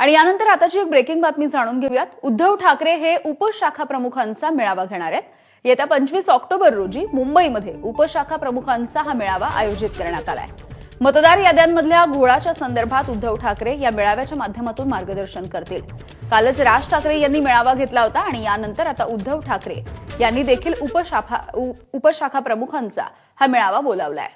आणि यानंतर आताची एक ब्रेकिंग बातमी जाणून घेऊयात. उद्धव ठाकरे हे उपशाखा प्रमुखांचा मेळावा घेणार आहेत. येत्या पंचवीस ऑक्टोबर रोजी मुंबईमध्ये उपशाखा प्रमुखांचा हा मेळावा आयोजित करण्यात आलाय. मतदार याद्यांमधल्या घोळाच्या संदर्भात उद्धव ठाकरे या मेळाव्याच्या माध्यमातून मार्गदर्शन करतील. कालच राज ठाकरे यांनी मेळावा घेतला होता आणि यानंतर आता उद्धव ठाकरे यांनी देखील उपशाखा उपशाखा प्रमुखांचा हा मेळावा बोलावलाय.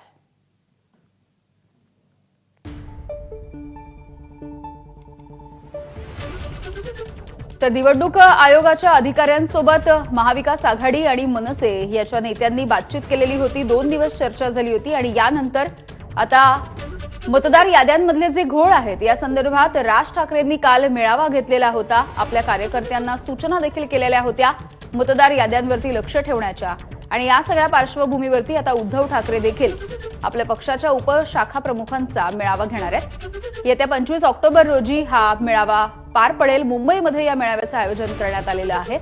तर निवडणूक आयोगाच्या अधिकाऱ्यांसोबत महाविकास आघाडी आणि मनसे याच्या नेत्यांनी बातचीत केलेली होती. दोन दिवस चर्चा झाली होती आणि यानंतर आता मतदार याद्यांमधले जे घोळ आहेत या संदर्भात राज ठाकरेंनी काल मेळावा घेतलेला होता. आपल्या कार्यकर्त्यांना सूचना देखील केलेल्या होत्या मतदार याद्यांवरती लक्ष ठेवण्याच्या. आणि या सगळ्या पार्श्वभूमीवरती आता उद्धव ठाकरे देखील आपल्या पक्षाच्या उपशाखा प्रमुखांचा मेळावा घेणार आहेत. येत्या पंचवीस ऑक्टोबर रोजी हा मेळावा पार पडेल मुंबईमध्ये या मेळाव्याचं आयोजन करण्यात आलेलं आहे.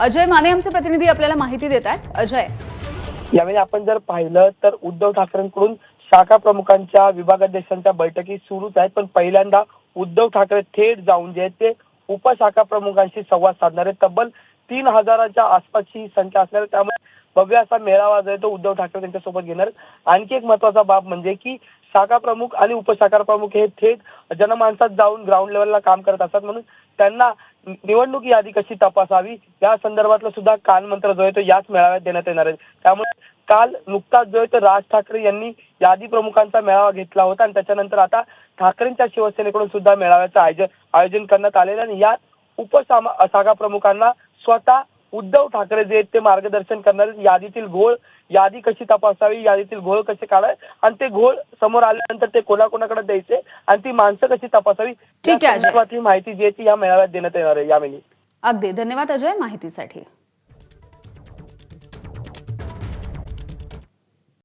अजय माने आमचे प्रतिनिधी आपल्याला माहिती देत आहेत. अजय. यावेळी आपण जर पाहिलं तर उद्धव ठाकरेंकडून शाखा प्रमुखांच्या विभागाध्यक्षांच्या बैठकी सुरूच आहेत पण पहिल्यांदा उद्धव ठाकरे थेट जाऊन जे आहेत ते उपशाखा प्रमुखांशी संवाद साधणार आहेत तब्बल तीन हजाराच्या आसपासची संख्या असणार आहे त्यामुळे भव्य असा मेळावा जो आहे तो उद्धव ठाकरे त्यांच्यासोबत घेणार. आणखी एक महत्त्वाचा बाब म्हणजे की शाखा प्रमुख आणि उपशाखा प्रमुख हे थेट जनमानसात जाऊन ग्राउंड लेवलला काम करत असतात म्हणून त्यांना निवडणूक यादी कशी तपासावी? या संदर्भातलं सुद्धा कानमंत्र जो आहे तो याच मेळाव्यात देण्यात येणार आहे. त्यामुळे काल नुकताच जो आहे तो राज ठाकरे यांनी यादी प्रमुखांचा मेळावा घेतला होता आणि त्याच्यानंतर आता ठाकरेंच्या शिवसेनेकडून सुद्धा मेळाव्याचं आयोजन आयोजन करण्यात आलेलं आहे. आणि यात उपसामा शाखा प्रमुखांना स्वतः उद्धव ठाकरे जे आहेत ते मार्गदर्शन करणार यादीतील घोळ यादी कशी तपासावी यादीतील घोळ कसे काढावे? आणि ते घोळ समोर आल्यानंतर ते कोणाकोणाकडे द्यायचे? आणि ती माणसं कशी तपासावी? ठीक आहे. संदर्भातली माहिती जी आहे ती या मेळाव्यात देण्यात येणार आहे. यावेळी अगदी. धन्यवाद अजय माहितीसाठी.